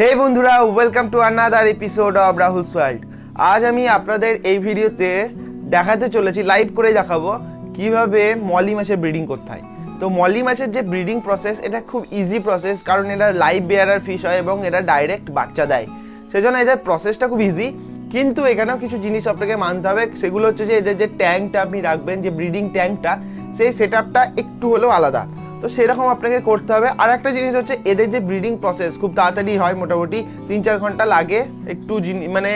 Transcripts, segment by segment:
হে বন্ধুরা welcome to another episode of Rahul's world আজ আমি আপনাদের এই ভিডিওতে দেখাতে চলেছি লাইভ করে দেখাবো কীভাবে মলি মাছের ব্রিডিং করতে হয়। তো মলি মাছের যে ব্রিডিং প্রসেস এটা খুব ইজি প্রসেস কারণ এটা লাইভ বেয়ারার ফিশ হয় এবং এটা ডাইরেক্ট বাচ্চা দেয়। সেজন্য এদের প্রসেসটা খুব ইজি কিন্তু এখানেও কিছু জিনিস আপনাকে মানতে হবে, সেগুলো হচ্ছে যে এদের যে ট্যাঙ্কটা আপনি রাখবেন, যে ব্রিডিং ট্যাঙ্কটা সেই সেট একটু হলেও আলাদা। তো সেরকম আপনাকে করতে হবে। আর একটা জিনিস হচ্ছে এদের যে ব্রিডিং প্রসেস খুব তাড়াতাড়ি হয় মোটামুটি তিন চার ঘণ্টা লাগে একটু মানে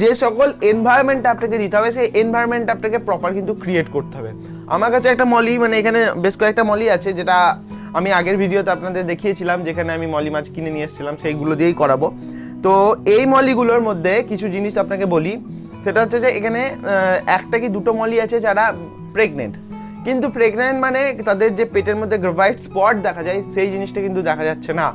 যে সকল এনভায়রনমেন্ট আপনাকে দিতে হবে, সেই এনভায়রনমেন্ট আপনাকে প্রপার কিন্তু ক্রিয়েট করতে হবে। আমার কাছে একটা মলি মানে এখানে বেশ কয়েকটা মলি আছে যেটা আমি আগের ভিডিওতে আপনাদের দেখিয়েছিলাম, যেখানে আমি মলি মাছ কিনে নিয়ে এসেছিলাম, সেইগুলো দিয়েই করাবো। তো এই মলিগুলোর মধ্যে কিছু জিনিস আপনাকে বলি। সেটা হচ্ছে যে এখানে একটা কি দুটো মলি আছে যারা প্রেগনেন্ট কিন্তু প্রেগনেন্ট মানে তাদের যে পেটের মধ্যে গ্রাভাইট স্পট দেখা যায়, সেই জিনিসটা কিন্তু দেখা যাচ্ছে না।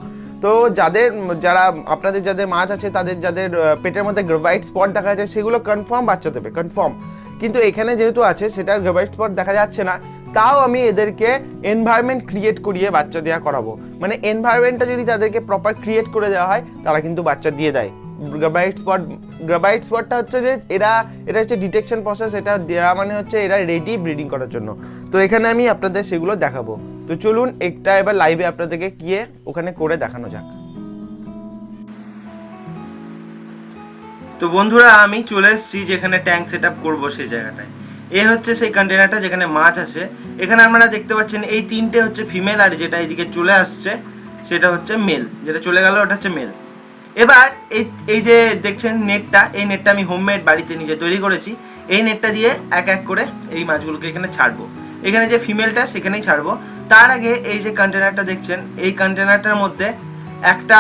তো যাদের, যারা, আপনাদের যাদের মাছ আছে, তাদের যাদের পেটের মধ্যে গ্রাভাইট স্পট দেখা যায়, সেগুলো কনফার্ম বাচ্চা দেবে কনফার্ম কিন্তু এখানে যেহেতু আছে, সেটা গ্রাভাইট স্পট দেখা যাচ্ছে না, তাও আমি এদেরকে এনভায়রনমেন্ট ক্রিয়েট করিয়ে বাচ্চা দেওয়া করাবো। মানে এনভায়রনমেন্টটা যদি তাদেরকে প্রপার ক্রিয়েট করে দেওয়া হয়, তারা কিন্তু বাচ্চা দিয়ে দেয়। গ্রাবাইট স্পট, গ্রাবাইট স্পটটা হচ্ছে যে এরা এটা হচ্ছে ডিটেকশন প্রসেস, এটা দেওয়া মানে হচ্ছে এরা রেডি ব্রিডিং করার জন্য। তো এখানে আমি আপনাদের সেগুলো দেখাবো। তো চলুন একটা এবার লাইভে আপনাদেরকে গিয়ে ওখানে করে দেখানো যাক। তো বন্ধুরা, আমি চলে এসেছি যেখানে ট্যাঙ্ক সেট আপ করব সেই জায়গাটায়। এ হচ্ছে সেই কন্টেনারটা যেখানে মাছ আছে। এখানে আপনারা দেখতে পাচ্ছেন এই তিনটে হচ্ছে ফিমেল আর যেটা এদিকে চলে আসছে, সেটা হচ্ছে মেল যেটা চলে গেল, ওটা হচ্ছে মেল এবার এই এই যে দেখছেন নেটটা, এই নেটটা আমি হোমমেড বাড়িতে নিজে তৈরি করেছি। এই নেটটা দিয়ে এক এক করে এই মাছগুলোকে এখানে ছাড়বো। এখানে যে ফিমেলটা সেখানেই ছাড়বো। তার আগে এই যে কন্টেনারটা দেখছেন, এই কন্টেনারটার মধ্যে একটা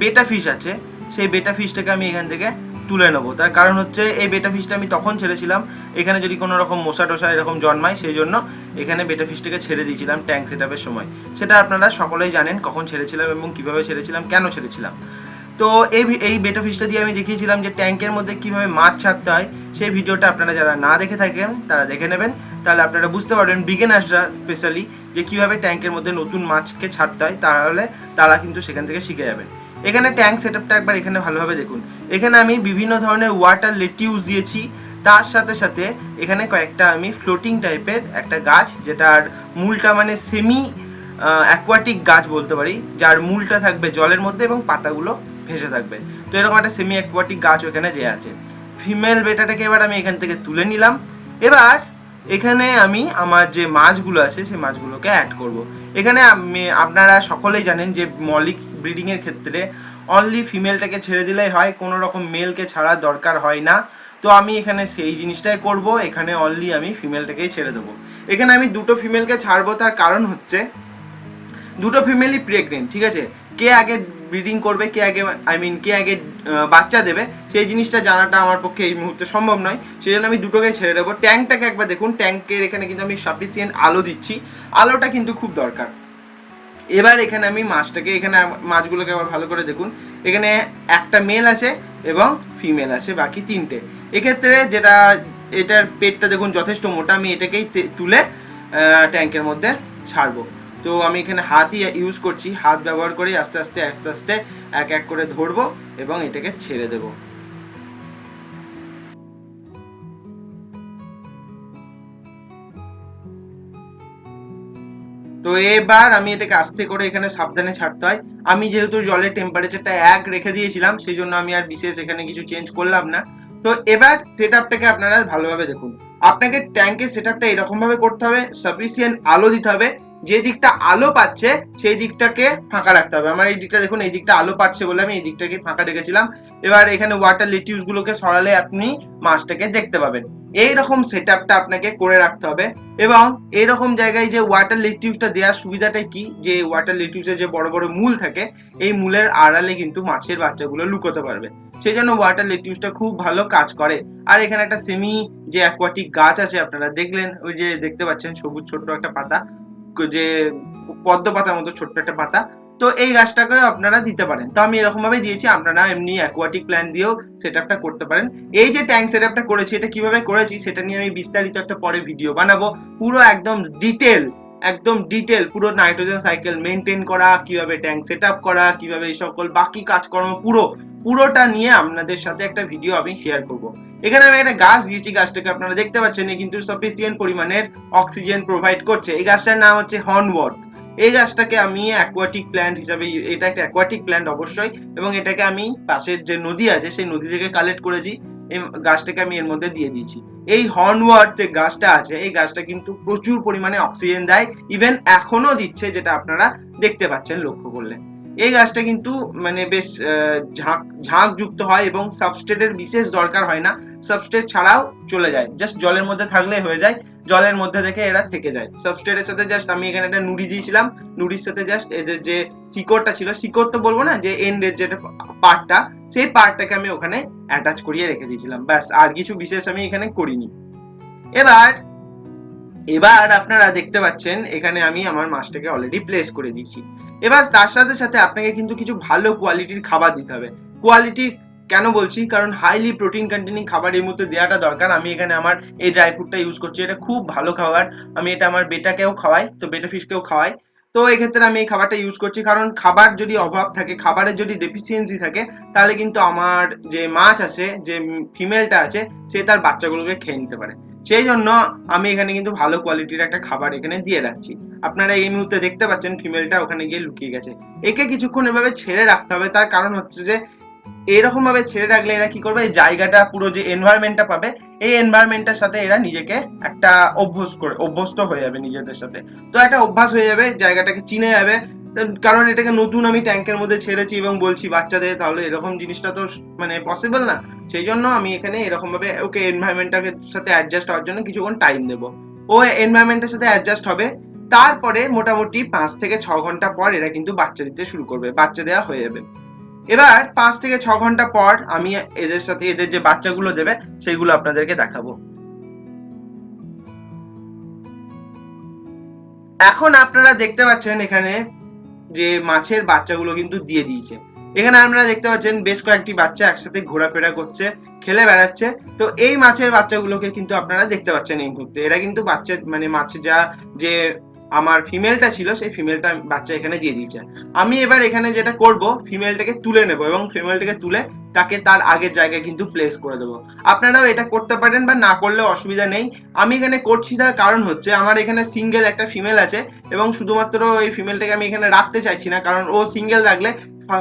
বেটা ফিশ আছে। সেই বেটা ফিশটাকে আমি এখান থেকে তুলে নেব। তার কারণ হচ্ছে, এই বেটা ফিশটা আমি তখন ছেড়েছিলাম। এখানে যদি কোনো রকম মশা টশা এরকম জন্মায়, সেই জন্য এখানে বেটা ফিশটাকে ছেড়ে দিয়েছিলাম ট্যাঙ্ক সেট সময়। সেটা আপনারা সকলেই জানেন, কখন ছেড়েছিলাম এবং কীভাবে ছেড়েছিলাম, কেন ছেড়েছিলাম। তো এই এই বেটা ফিশটা দিয়ে আমি দেখিয়েছিলাম যে ট্যাঙ্কের মধ্যে কীভাবে মাছ ছাড়তে হয়, সেই ভিডিওটা আপনারা যারা না দেখে থাকেন, তারা দেখে নেবেন। তাহলে আপনারা বুঝতে পারবেন বিগিনার্সরা স্পেশালি যে কীভাবে ট্যাঙ্কের মধ্যে নতুন মাছকে ছাড়তে হয়, তাহলে তারা কিন্তু সেখান থেকে শিখে যাবেন। এখানে ট্যাঙ্ক সেটআপটা একবার এখানে ভালোভাবে দেখুন। এখানে আমি বিভিন্ন ধরনের ওয়াটার লেটিউস দিয়েছি। তার সাথে সাথে এখানে কয়েকটা আমি ফ্লোটিং টাইপের একটা গাছ, যেটার মূলটা মানে সেমি অ্যাকোয়াটিক গাছ বলতে পারি, যার মূলটা থাকবে জলের মধ্যে এবং পাতাগুলো ভেসে থাকবে। তো এরকম একটা সেমি অ্যাকোয়াটিক গাছ ওখানে দেওয়া আছে। ফিমেল বেটাটাকে এবার আমি এখান থেকে তুলে নিলাম। এবার এখানে আমি আমার যে মাছগুলো আছে, সেই মাছগুলোকে অ্যাড করব। এখানে আপনারা সকলেই জানেন যে মলিক ব্রিডিং এর ক্ষেত্রে অনলি ফিমেলটাকে ছেড়ে দিলেই হয়, কোনো রকম মেলকে ছাড়ার দরকার হয় না। তো আমি এখানে সেই জিনিসটাই করব, এখানে অনলি আমি ফিমেলটাকেই ছেড়ে দেবো। এখানে আমি দুটো ফিমেলকে ছাড়বো, তার কারণ হচ্ছে, দুটো ফিমেলই প্রেগনেন্ট ঠিক আছে? কে আগে ব্রিডিং করবে, কে আগে আই মিন কে আগে বাচ্চা দেবে, সেই জিনিসটা জানাটা আমার পক্ষে এই মুহূর্তে সম্ভব নয়। সেই জন্য আমি দুটোকে ছেড়ে দেবো। ট্যাঙ্কটাকে একবার দেখুন ট্যাঙ্কের এখানে কিন্তু আমি সাফিসিয়েন্ট আলো দিচ্ছি। আলোটা কিন্তু খুব দরকার। এবার এখানে আমি মাছটাকে, এখানে মাছগুলোকে আবার ভালো করে দেখুন। এখানে একটা মেল আছে এবং ফিমেল আছে, বাকি তিনটে। এক্ষেত্রে যেটা, এটার পেটটা দেখুন যথেষ্ট মোটা, আমি এটাকেই তুলে ট্যাঙ্কের মধ্যে ছাড়বো। তো আমি এখানে হাতই ইউজ করছি। হাত ব্যবহার করে আস্তে আস্তে আস্তে আস্তে এক এক করে ধরবো এবং এটাকে ছেড়ে দেবো। তো এবার আমি এটাকে আস্তে করে এখানে সাবধানে ছাড়তে হয়। আমি যেহেতু জলের টেম্পারেচারটা এক রেখে দিয়েছিলাম সেই জন্য আমি আর বিশেষ এখানে কিছু চেঞ্জ করলাম না। তো এবার সেট আপটাকে আপনারা ভালোভাবে দেখুন। আপনাকে ট্যাঙ্কের সেট আপটা এরকম ভাবে করতে হবে সাফিসিয়েন্ট আলো দিতে হবে যে দিকটা আলো পাচ্ছে, সেই দিকটাকে ফাঁকা রাখতে হবে। আমার এই দিকটা দেখুন, এই দিকটা আলো পাচ্ছে বলে আমি এই দিকটাকে ফাঁকা রেখেছিলাম। এবার এখানে ওয়াটার লেটিউস গুলোকে সরালে আপনি মাছটাকে দেখতে পাবেন। এইরকম সেট আপটা আপনাকে করে রাখতে হবে। এবং এইরকম জায়গায় যে ওয়াটার লেটিউসটা দেওয়ার সুবিধাটা কি? যে ওয়াটার লেটিউসের যে বড় বড় মূল থাকে, এই মূলের আড়ালে কিন্তু মাছের বাচ্চাগুলো লুকোতে পারবে। সেই জন্য ওয়াটার লেটিউসটা খুব ভালো কাজ করে। আর এখানে একটা সেমি যে অ্যাকোয়াটিক গাছ আছে, আপনারা দেখলেন, ওই যে দেখতে পাচ্ছেন, সবুজ ছোট্ট একটা পাতা। যে পদ্ম পাতার মতো ছোট্ট একটা পাতা, তো এই গাছটাকে আপনারা দিতে পারেন। তো আমি এরকম ভাবে দিয়েছি, আপনারা এমনি অ্যাকোয়াটিক প্ল্যান দিয়েও সেট আপটা করতে পারেন। এই যে ট্যাঙ্ক সেট আপটা করেছি, এটা কীভাবে করেছি সেটা নিয়ে আমি বিস্তারিত একটা পরে ভিডিও বানাবো। পুরো একদম ডিটেল একদম ডিটেল পুরো নাইট্রোজেন সাইকেল মেনটেন করা, কীভাবে ট্যাঙ্ক সেট আপ করা, কীভাবে এই সকল বাকি কাজকর্ম পুরো পুরোটা নিয়ে আপনাদের সাথে একটা ভিডিও আমি শেয়ার করব। এখানে আমি একটা গাছ দিয়েছি, গাছটাকে আপনারা দেখতে পাচ্ছেন কিন্তু সাফিসিয়েন্ট পরিমাণের অক্সিজেন প্রোভাইড করছে। এই গাছটার নাম হচ্ছে হর্নওয়ার্থ এই গাছটাকে আমি অ্যাকোয়াটিক প্ল্যান্ট হিসাবে এটা একটা অ্যাকোয়াটিক প্ল্যান্ট অবশ্যই, এবং এটাকে আমি পাশের যে নদী আছে, সেই নদী থেকে কালেক্ট করেছি এই গাছটাকে আমি এর মধ্যে দিয়ে দিয়েছি। এই হর্নওয়ার্থ যে গাছটা আছে, এই গাছটা কিন্তু প্রচুর পরিমাণে অক্সিজেন দেয় ইভেন এখনও দিচ্ছে, যেটা আপনারা দেখতে পাচ্ছেন লক্ষ্য করলে। এই গাছটা কিন্তু মানে বেশ ঝাঁক ঝাঁক যুক্ত হয় এবং সাবস্টেটের বিশেষ দরকার হয় না। সাবস্টেট ছাড়াও চলে যায়। জাস্ট জলের মধ্যে থাকলে হয়ে যায়। জলের মধ্যে থেকে এরা থেকে যায়। সাবস্টেটের সাথে জাস্ট আমি এখানে একটা নুড়ি দিয়েছিলাম। নুড়ির সাথে জাস্ট এদের যে শিকড়টা ছিল, শিকড় তো বলব না, যে এন্ডের যেটা পার্টটা সেই পার্টটাকে আমি ওখানে অ্যাটাচ করিয়ে রেখে দিয়েছিলাম। ব্যাস, আর কিছু বিশেষ আমি এখানে করিনি। এবার এবার আপনারা দেখতে পাচ্ছেন, এখানে আমি আমার মাছটাকে অলরেডি প্লেস করে দিয়েছি। এবার তার সাথে সাথে আপনাকে কিন্তু কিছু ভালো কোয়ালিটির খাবার দিতে হবে। কোয়ালিটি কেন বলছি? কারণ হাইলি প্রোটিন কন্টেনিং খাবার এই মুহূর্তে দেওয়াটা দরকার। আমি এখানে আমার এই ড্রাই ফ্রুটটা ইউজ করছি। এটা খুব ভালো খাবার। আমি এটা আমার বেটাকেও খাওয়াই, তো বেটা ফিশকেও খাওয়াই। তো এক্ষেত্রে আমি এই খাবারটা ইউজ করছি। কারণ খাবার যদি অভাব থাকে, খাবারের যদি ডেফিসিয়েন্সি থাকে, তাহলে কিন্তু আমার যে মাছ আছে, যে ফিমেলটা আছে, সে তার বাচ্চাগুলোকে খেয়ে নিতে পারে। সেই জন্য আমি এখানে কিন্তু ভালো কোয়ালিটির একটা খাবার এখানে দিয়ে রাখছি। আপনারা এই মুহূর্তে দেখতে পাচ্ছেন ফিমেলটা ওখানে গিয়ে লুকিয়ে গেছে। একে কিছুক্ষণ এভাবে ছেড়ে রাখতে হবে, তার কারণ হচ্ছে যে এরকম ভাবে ছেড়ে রাখলে এরা কি করবে? এই জায়গাটা, পুরো যে এনভায়রনমেন্টটা পাবে, এই এনভায়রনমেন্টটার সাথে এরা নিজেকে একটা অভ্যস্ত করে, অভ্যস্ত হয়ে যাবে নিজেদের সাথে। তো একটা অভ্যাস হয়ে যাবে, জায়গাটাকে চিনে যাবে কারণ এটাকে নতুন আমি ট্যাঙ্কের মধ্যে ছেড়েছি এবং বলছি, বাচ্চাদের তাহলে এরকম জিনিসটা তো মানে পসিবল না। সেই জন্য আমি এখানে এরকম ভাবে ওকে এনভায়রনমেন্টটাকে সাথে অ্যাডজাস্ট হওয়ার জন্য কিছুক্ষণ টাইম দেবো। ও এনভায়রনমেন্টের সাথে অ্যাডজাস্ট হবে। তারপরে মোটামুটি পাঁচ থেকে ছ ঘণ্টা পর এরা কিন্তু বাচ্চা দিতে শুরু করবে, বাচ্চা দেওয়া হয়ে যাবে। এবার পাঁচ থেকে ছ ঘণ্টা পর আমি এদের সাথে, এদের যে বাচ্চাগুলো দেবে, সেগুলো আপনাদেরকে দেখাবো। এখন আপনারা দেখতে পাচ্ছেন এখানে যে মাছের বাচ্চাগুলো কিন্তু দিয়ে দিয়েছে। এখানে আপনারা দেখতে পাচ্ছেন বেশ কয়েকটি বাচ্চা একসাথে ঘোরাফেরা করছে, খেলে বেড়াচ্ছে। তো এই মাছের বাচ্চাগুলোকে কিন্তু আপনারা দেখতে পাচ্ছেন এই মুহূর্তে। এরা কিন্তু বাচ্চা মানে মাছের যা যে আমার ফিমেলটা ছিল, সেই ফিমেলটা বাচ্চা এখানে দিয়ে দিয়েছে। আমি এবার এখানে যেটা করব ফিমেলটাকে তুলে নেব এবং ফিমেলটাকে তুলে তাকে তার আগের জায়গায় কিন্তু প্লেস করে দেবো। আপনারাও এটা করতে পারেন বা না করলে অসুবিধা নেই। আমি এখানে করছি তার কারণ হচ্ছে, আমার এখানে সিঙ্গেল একটা ফিমেল আছে এবং শুধুমাত্র এই ফিমেলটাকে আমি এখানে রাখতে চাইছি না, কারণ ও সিঙ্গেল রাখলে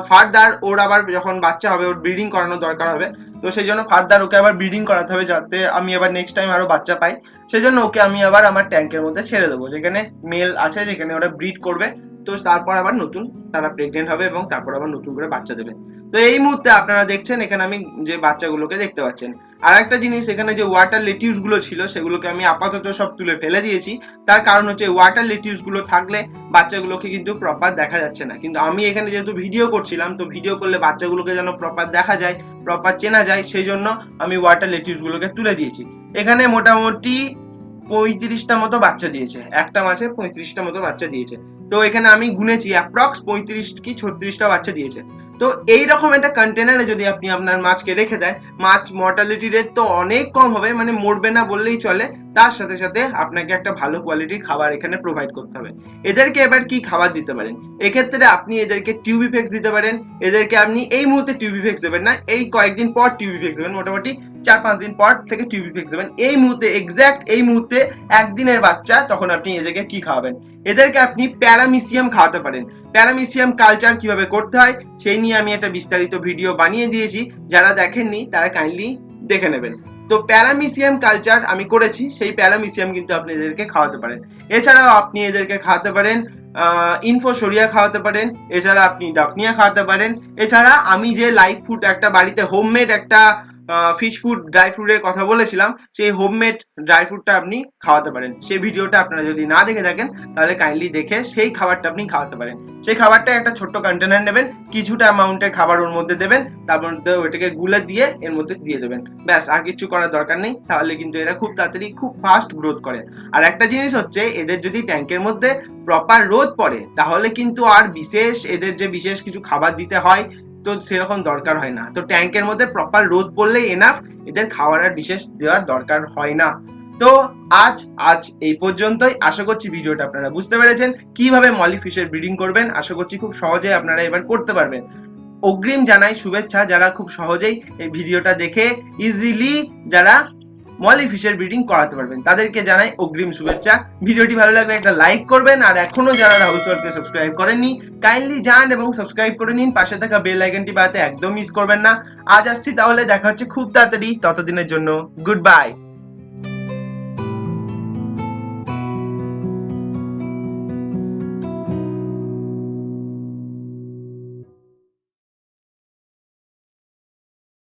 ফার্দার ওর আবার যখন বাচ্চা হবে, ওর ব্রিডিং করানোর দরকার হবে। তো সেই জন্য ফার্দার ওকে আবার ব্রিডিং করাতে হবে যাতে আমি আবার নেক্সট টাইম আরও বাচ্চা পাই। সেই জন্য ওকে আমি আবার আমার ট্যাঙ্কের মধ্যে ছেড়ে দেবো, যেখানে মেল আছে, যেখানে ওরা ব্রিড করবে। তো তারপর আবার নতুন তারা প্রেগনেন্ট হবে এবং তারপর আবার নতুন করে বাচ্চা দেবে। তো এই মুহূর্তে আপনারা দেখছেন, এখানে আমি যে বাচ্চাগুলোকে দেখতে পাচ্ছেন আর একটা জিনিস, এখানে যে ওয়াটার লেটিউসগুলো ছিল, সেগুলোকে আমি আপাতত সব তুলে ফেলে দিয়েছি। তার কারণ হচ্ছে ওয়াটার লেটিউসগুলো থাকলে বাচ্চাগুলোকে কিন্তু প্রপার দেখা যাচ্ছে না। কিন্তু আমি এখানে যেহেতু ভিডিও করছিলাম, তো ভিডিও করলে বাচ্চাগুলোকে যেন প্রপার দেখা যায় প্রপার চেনা যায়, সেই জন্য আমি ওয়াটার লেটিউস গুলোকে তুলে দিয়েছি। এখানে মোটামুটি পঁয়ত্রিশটা মতো বাচ্চা দিয়েছে। একটা মাছে পঁয়ত্রিশটা মতো বাচ্চা দিয়েছে। তো এখানে আমি গুনেছি অ্যাপ্রক্স পঁয়ত্রিশ কি ছত্রিশটা বাচ্চা দিয়েছে। তো এই রকম একটা কন্টেনারে যদি আপনি আপনার মাছকে রেখে দেন, মাছ মর্টালিটি রেট তো অনেক কম হবে মানে মরবে না বললেই চলে। তার সাথে সাথে আপনাকে একটা ভালো কোয়ালিটির খাবার এখানে প্রোভাইড করতে হবে। এদেরকে এবার কি খাবার দিতে পারেন? এক্ষেত্রে আপনি এদেরকে টিউবিফেক্স দিতে পারেন। এদেরকে আপনি এই মুহূর্তে টিউবিফেক্স দেবেন না, এই কয়েকদিন পর টিউবিফেক্স দেবেন, মোটামুটি চার পাঁচ দিন পর থেকে টিউবিফেক্স দেবেন। এই মুহূর্তে এক্স্যাক্ট এই মুহূর্তে একদিনের বাচ্চা, তখন আপনি এদেরকে কি খাওয়াবেন? এদেরকে আপনি প্যারামিসিয়াম খাওয়াতে পারেন। প্যারামিসিয়াম কালচার কীভাবে করতে হয়, সেই নিয়ে আমি একটা বিস্তারিত ভিডিও বানিয়ে দিয়েছি। যারা দেখেননি, তারা কাইন্ডলি দেখে নেবেন। তো প্যারামিসিয়াম কালচার আমি করেছি, সেই প্যারামিসিয়াম কিন্তু আপনি এদেরকে খাওয়াতে পারেন। এছাড়াও আপনি এদেরকে খাওয়াতে পারেন ইনফোসোরিয়া খাওয়াতে পারেন, এছাড়া আপনি ডাফনিয়া খাওয়াতে পারেন। এছাড়া আমি যে লাইফ ফুড একটা বাড়িতে হোমমেড একটা ফিশ ফুড ড্রাই ফ্রুটের কথা বলেছিলাম, সেই হোমমেড ড্রাই ফ্রুটটা আপনি খাওয়াতে পারেন। সেই ভিডিওটা আপনারা যদি না দেখে থাকেন, তাহলে কাইন্ডলি দেখে সেই খাবারটা আপনি খাওয়াতে পারেন। সেই খাবারটা একটা ছোট্ট কন্টেনার নেবেন, কিছুটা অ্যামাউন্টের খাবার ওর মধ্যে দেবেন তারপর ওইটাকে গুলে দিয়ে এর মধ্যে দিয়ে দেবেন। ব্যাস, আর কিছু করার দরকার নেই, তাহলে কিন্তু এরা খুব তাড়াতাড়ি, খুব ফাস্ট গ্রোথ করে। আর একটা জিনিস হচ্ছে, এদের যদি ট্যাঙ্কের মধ্যে প্রপার রোদ পড়ে, তাহলে কিন্তু আর বিশেষ এদের যে বিশেষ কিছু খাবার দিতে হয় তো সেরকম দরকার হয় না। তো ট্যাঙ্কের মধ্যে প্রপার রোদ বললেই এনাফ এদের খাওয়ার আর বিশেষ দেওয়ার দরকার হয় না। তো আজ আজ এই পর্যন্তই। আশা করছি ভিডিওটা আপনারা বুঝতে পেরেছেন। কীভাবে মলি ফিশের ব্রিডিং করবেন, আশা করছি খুব সহজে আপনারা এবার করতে পারবেন। অগ্রিম জানাই শুভেচ্ছা যারা খুব সহজেই এই ভিডিওটা দেখে ইজিলি যারা মলি ফিশের ব্রিডিং করাতে পারবেন। তাদেরকে জানাই অগ্রিম শুভেচ্ছা। ভিডিওটি ভালো লাগলে একটা লাইক করবেন, আর এখনও যারা রাহুল সোয়ালকে সাবস্ক্রাইব করেননি কাইন্ডলি যান এবং সাবস্ক্রাইব করে নিন। পাশে থাকা বেল আইকনটি বাজাতে একদম মিস করবেন না। আজ আসছি তাহলে দেখা হচ্ছে খুব তাড়াতাড়ি। ততদিনের জন্য গুড বাই